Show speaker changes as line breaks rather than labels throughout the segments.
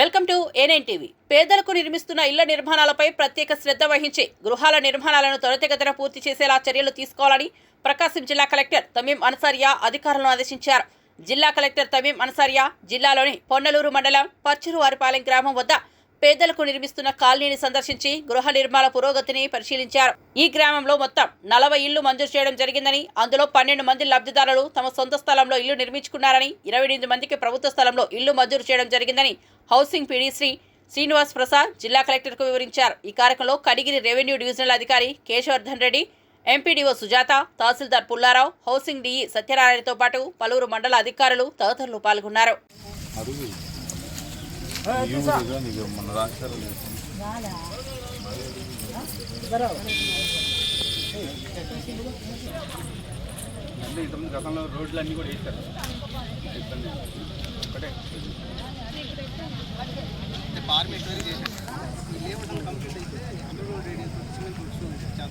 Welcome to A9 TV. పేదలకు నిర్మిస్తున్న ఇళ్ళ నిర్మాణాలపై ప్రత్యేక శ్రద్ధ వహించి గృహాల నిర్మాణాలను త్వరితగతిన పూర్తి చేసేలా చర్యలు తీసుకోవాలని ప్రకాశం జిల్లా కలెక్టర్ తమీం అన్సారియా అధికారులను ఆదేశించారు. జిల్లా కలెక్టర్ తమీం అన్సారియా జిల్లాలోని పొన్నలూరు మండలం పచ్చరువారిపాలెం గ్రామం వద్ద పేదలకు నిర్మిస్తున్న కాలనీని సందర్శించి గృహ నిర్మాణ పురోగతిని పరిశీలించారు. ఈ గ్రామంలో మొత్తం నలభై ఇళ్ళు మంజూరు చేయడం జరిగిందని అందులో పన్నెండు మంది లబ్ధిదారులు తమ సొంత స్థలంలో ఇల్లు నిర్మించుకున్నారని ఇరవై ఎనిమిది మందికి ప్రభుత్వ స్థలంలో ఇల్లు మంజూరు చేయడం జరిగిందని హౌసింగ్ పీడీ శ్రీ శ్రీనివాస్ ప్రసాద్ జిల్లా కలెక్టర్కు వివరించారు. ఈ కార్యక్రమంలో కడిగిరి రెవెన్యూ డివిజనల్ అధికారి Keshavardhan Reddy MPDO Sujatha tahsildar Pullarao housing DE సత్యనారాయణతో పాటు పలువురు మండల అధికారులు తదితరులు పాల్గొన్నారు.
మన రాశారు
అంటే ఇంతకుముందు గతంలో రోడ్లు అన్నీ కూడా వేస్తారు ఇబ్బంది లేదు. ఒకటే ఫార్మేట్ వరకు చేశారు ఈ లేఅవుట్ అంతా కంప్లీట్ అయితే అందరూ రెడీ సిమెంట్ కూర్చోండి చేద్దాం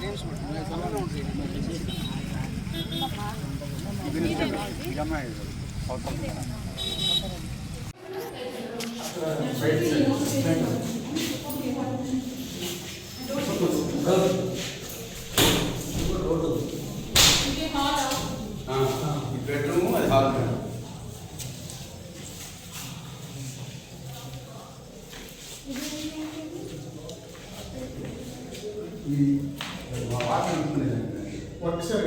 గేమ్స్ కూడా సమ్మర్లో ఉంటాయి ఈ అమ్మాయి అవసరం కదా ఈ బెడ్రూమ్ అది హాల్ ఈ వాటర్ అనుకునేది
ఒకసారి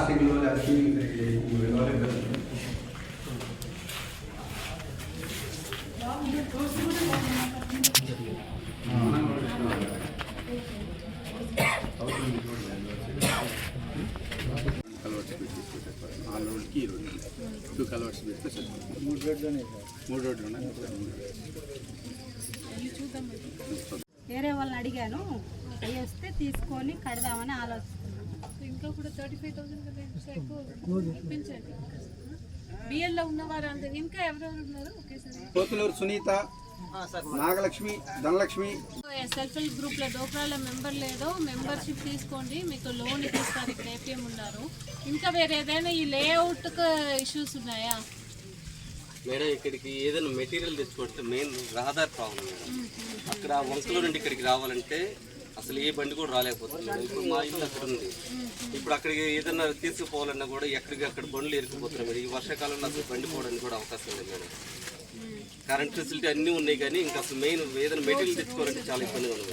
ప్లాస్టిక్లో కలవర్స్ పెట్టి ఆ ఈ టూ కలవర్స్ పెడితే సరిపోతుంది మూడు రోడ్లోనే మూడు
వేరే వాళ్ళని అడిగాను అవి వస్తే తీసుకొని కడదామని ఆలోచన
ఇంకా కూడా థర్టీ ఫైవ్ థౌసండ్ ఇంకా ఎక్కువ పెంచండి బిఎల్లో ఉన్న వారు ఇంకా ఎవరెవరు ఉన్నారు? ఒకేసారి.
పోతులూరు సునీత నాగలక్ష్మి ధనలక్ష్మి.
సెల్ఫ్ హెల్ప్ గ్రూప్లో డోక్రాల మెంబర్ లేదో మెంబర్షిప్ తీసుకోండి. మీకు లోన్ ఇస్తారు ఇక్కడ ఏపీఎం ఉన్నారు. ఇంకా వేరే ఏదైనా ఈ లేఅవుట్ ఇష్యూస్ ఉన్నాయా?
మేడం ఇక్కడికి ఏదైనా మెటీరియల్ తెచ్చుకుంటే మెయిన్ రహదారి ప్రాబ్లం మేడం. అక్కడ వంకలో నుండి ఇక్కడికి రావాలంటే అసలు ఏ బండి కూడా రాలేకపోతుంది. మేడం ఇప్పుడు మా ఇల్లు అక్కడ ఉంది. ఇప్పుడు అక్కడికి ఏదైనా తీసుకుపోవాలన్నా కూడా ఎక్కడికి అక్కడ బండ్లు ఇరుక్కుపోతున్నాయి మేడం ఈ వర్షాకాలంలో అసలు బండి పోవడానికి కూడా అవకాశం లేదు మేడం. కరెంట్ ఫెసిలిటీ అన్నీ ఉన్నాయి కానీ ఇంకా అసలు మెయిన్ ఏదైనా మెటీరియల్ తెచ్చుకోవాలంటే చాలా ఇబ్బందిగా ఉంది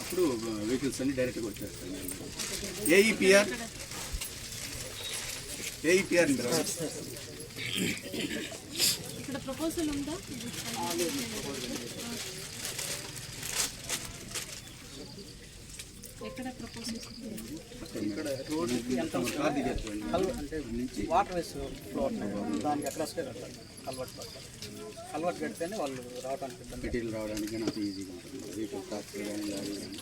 అప్పుడు వెహికల్స్ అన్ని డైరెక్ట్గా వచ్చేస్తాయి. ఏఈపిఆర్ ఏఈపిఆర్
ఇక్కడ ప్రపోజల్ ఉందా? ఎక్కడ ప్రపోజల్
నుంచి
వాటర్ వేస్ ఫ్లోర్ దానికి ఎక్కడ వస్తే కట్టాలి కల్వర్ట్ కల్వర్ట్ కడితేనే వాళ్ళు రావడానికి
మెటీరియల్ రావడానికి నాకు ఈజీగా ఉంటుంది వెహికల్ ట్రాక్టర్ కానీ లారీ కానీ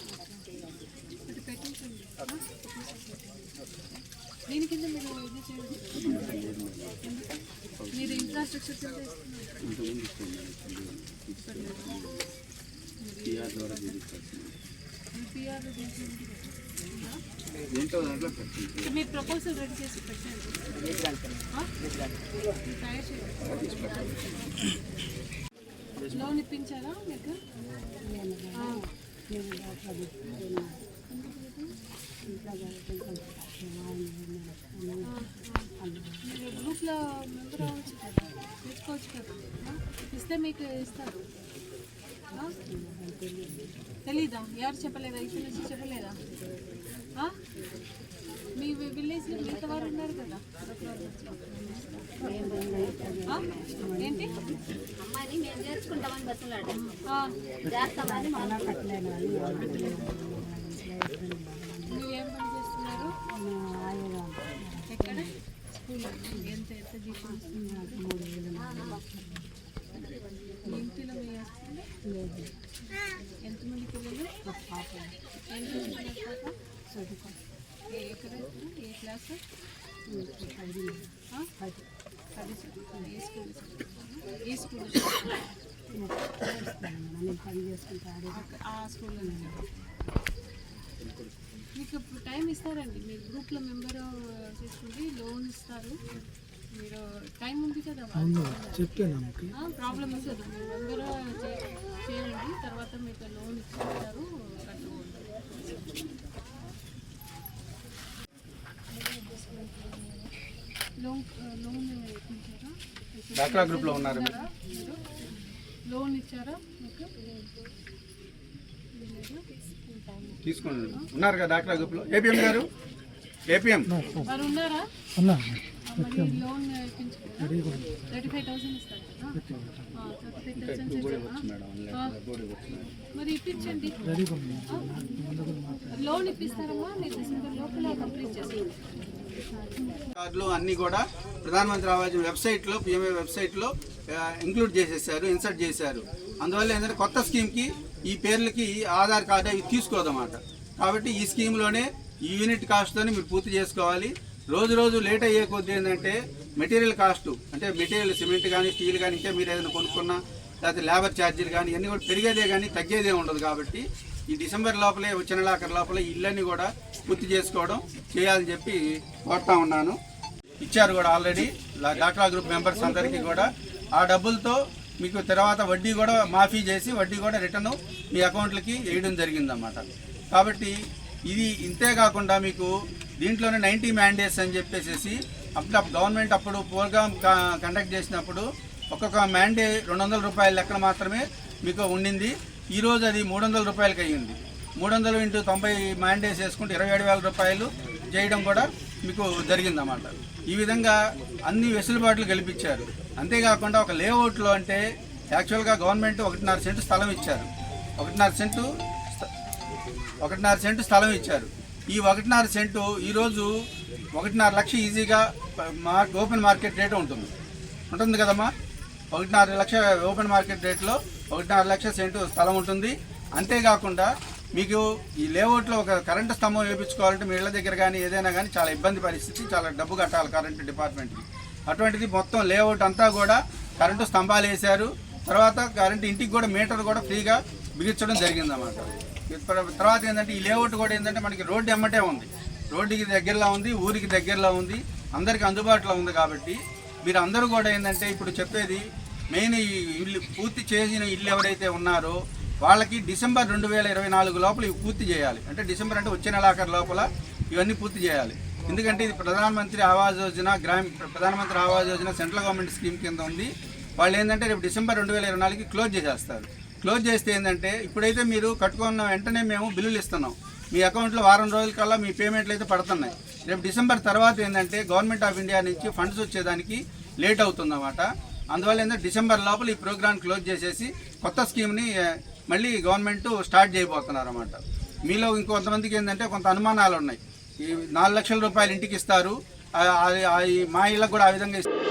ఇది పెట్టించండి దీని కింద మీరు ఇది చేయండి మీరు ఇన్ఫ్రాస్ట్రక్చర్ కింద
పిఆర్ ద్వారా
మీ పిఆర్ మీరు ప్రపోజల్ రెడీ చేసి పెట్టండి. తయారు చేయండి. లోన్ ఇప్పించారా మీకు? గ్రూప్లో మెంబర్ అవ్వచ్చు కదా తీసుకోవచ్చు కదా ఆ? ఇస్తే మీకు ఇస్తారు? తెలీదా ఎవరు చెప్పలేదా ఇన్సూరెన్స్ చెప్పలేదా ఆ? మీ విలేజ్లో మిగతా వారు ఉన్నారు కదా? ఏంటి
అమ్మాయిని మేము నేర్చుకుంటామని బతులాడు చేస్తామని మనం
పని చేస్తున్నారు ఎక్కడ స్కూల్ ఎంత ఎంత జీతం ఇంటిలో మీ husband? ఎంతమంది పిల్లలు ఏం చేస్తున్నారు పాప ఏ ఎక్కడ ఏ క్లాస్ ఆ? పది స్కూల్ ఏ స్కూల్ చదువుతున్నారు? ఏ ఆ స్కూల్లో టైం ఇస్తారండి. మీరు గ్రూప్లో మెంబర్ చేసుకుంటే లోన్ ఇస్తారు. మీరు టైం ఉంది కదా ప్రాబ్లం ఉంది కదా మీరు మెంబర్ చేయండి. తర్వాత మీకు లోన్ ఇస్తారు. లోన్ లోన్
డాక్రా గ్రూప్లో ఉన్నారు
ఇచ్చారా? మీకు.
తీసుకోండి. ఉన్నారు కదా డాక్రా గ్రూప్లో? ఏపీఎం గారు? ఏపీఎం?
లోన్? లోన్ ఇప్పిస్తారమ్మా మీరు డిసెంబర్ లోపల కంప్లీట్ చేసుకోండి
కార్డులు అన్నీ కూడా ప్రధానమంత్రి ఆవాస్ వెబ్సైట్లో పిఎంఏ వెబ్సైట్లో ఇంక్లూడ్ చేసేసారు ఇన్సర్ట్ చేశారు. అందువల్ల ఏంటంటే కొత్త స్కీమ్కి ఈ పేర్లకి ఆధార్ కార్డు అవి తీసుకోదన్నమాట. కాబట్టి ఈ స్కీమ్లోనే ఈ యూనిట్ కాస్ట్తోనే మీరు పూర్తి చేసుకోవాలి. రోజు రోజు లేట్ అయ్యే కొద్ది ఏంటంటే మెటీరియల్ కాస్ట్ అంటే మెటీరియల్ సిమెంట్ కానీ స్టీల్ కానీ ఇంకా మీరు ఏదైనా కొనుక్కున్నా లేకపోతే లేబర్ ఛార్జీలు కానీ ఇవన్నీ కూడా పెరిగేదే కానీ తగ్గేదే ఉండదు కాబట్టి ఈ డిసెంబర్ లోపలే వచ్చే నెలాఖరు లోపల ఇళ్ళని కూడా పూర్తి చేసుకోవడం చేయాలని చెప్పి కోరుతా ఉన్నాను. ఇచ్చారు కూడా ఆల్రెడీ. డాక్రా గ్రూప్ మెంబర్స్ అందరికీ కూడా. ఆ డబ్బులతో మీకు తర్వాత వడ్డీ కూడా మాఫీ చేసి వడ్డీ కూడా రిటర్న్ మీ అకౌంట్లకి వేయడం జరిగిందన్నమాట. కాబట్టి ఇది ఇంతే కాకుండా మీకు దీంట్లోనే నైంటీ మ్యాండేట్స్ అని చెప్పేసి అప్పుడు గవర్నమెంట్ అప్పుడు ప్రోగ్రామ్ కండక్ట్ చేసినప్పుడు ఒక్కొక్క మ్యాండే రెండు వందల రూపాయల లెక్కన మాత్రమే మీకు ఉండింది. ఈరోజు అది మూడు వందల రూపాయలకి అయ్యింది. మూడు వందలు ఇంటూ తొంభై మ్యాండేస్ వేసుకుంటే ఇరవై ఏడు వేల రూపాయలు చేయడం కూడా మీకు జరిగిందన్నమాట. ఈ విధంగా అన్ని వెసులుబాట్లు కల్పించారు అంతేకాకుండా ఒక లేఅవుట్లో అంటే యాక్చువల్గా గవర్నమెంట్ ఒకటిన్నర సెంటు స్థలం ఇచ్చారు. ఒకటిన్నర సెంటు ఒకటిన్నర సెంటు స్థలం ఇచ్చారు. ఈ ఒకటిన్నర సెంటు ఈరోజు ఒకటిన్నర లక్ష ఈజీగా మా ఓపెన్ మార్కెట్ రేటు ఉంటుంది. ఉంటుంది కదమ్మా? ఒకటిన్నర లక్ష ఓపెన్ మార్కెట్ రేట్లో ఒకటిన్నర లక్ష సెంటు స్థలం ఉంటుంది. అంతేకాకుండా మీకు ఈ లేఅవుట్లో ఒక కరెంటు స్తంభం వేయించుకోవాలంటే మీ ఇళ్ళ దగ్గర కానీ ఏదైనా కానీ చాలా ఇబ్బంది పరిస్థితి చాలా డబ్బు కట్టాలి కరెంటు డిపార్ట్మెంట్కి. అటువంటిది మొత్తం లేఅవుట్ అంతా కూడా కరెంటు స్తంభాలు వేశారు. తర్వాత కరెంటు ఇంటికి కూడా మీటర్ కూడా ఫ్రీగా బిగించడం జరిగిందన్నమాట. తర్వాత ఏంటంటే ఈ లేఅవుట్ కూడా ఏంటంటే మనకి రోడ్డు ఎమ్మటే ఉంది. రోడ్డుకి దగ్గరలో ఉంది ఊరికి దగ్గరలో ఉంది అందరికి అందుబాటులో ఉంది కాబట్టి మీరు అందరూ కూడా ఏంటంటే ఇప్పుడు చెప్పేది మెయిన్ ఈ ఇల్లు పూర్తి చేసిన ఇల్లు ఎవరైతే ఉన్నారో వాళ్ళకి డిసెంబర్ రెండు వేల ఇరవై నాలుగు లోపల ఇవి పూర్తి చేయాలి. అంటే డిసెంబర్ అంటే వచ్చే నెలాఖరు లోపల ఇవన్నీ పూర్తి చేయాలి. ఎందుకంటే ఇది ప్రధానమంత్రి ఆవాస్ యోజన గ్రామ ప్రధానమంత్రి Awas Yojana central government scheme కింద ఉంది. వాళ్ళు ఏంటంటే రేపు డిసెంబర్ రెండు వేల ఇరవై నాలుగుకి క్లోజ్ చేసేస్తారు. క్లోజ్ చేస్తే ఏంటంటే ఇప్పుడైతే మీరు కట్టుకున్న వెంటనే మేము బిల్లులు ఇస్తున్నాం. మీ అకౌంట్లో వారం రోజుల కల్లా మీ పేమెంట్లు అయితే పడుతున్నాయి. రేపు డిసెంబర్ తర్వాత ఏంటంటే గవర్నమెంట్ ఆఫ్ ఇండియా నుంచి ఫండ్స్ వచ్చేదానికి లేట్ అవుతుందన్నమాట. అందువల్ల ఏంటంటే డిసెంబర్ లోపల ఈ ప్రోగ్రామ్ క్లోజ్ చేసేసి కొత్త స్కీమ్ని మళ్ళీ గవర్నమెంట్ స్టార్ట్ చేయబోతున్నారు అనమాట మీలో ఇంకొంతమందికి ఏంటంటే కొంత అనుమానాలు ఉన్నాయి. ఈ నాలుగు లక్షల రూపాయలు ఇంటికి ఇస్తారు. మా ఇళ్ళకు కూడా ఆ విధంగా ఇస్తారు.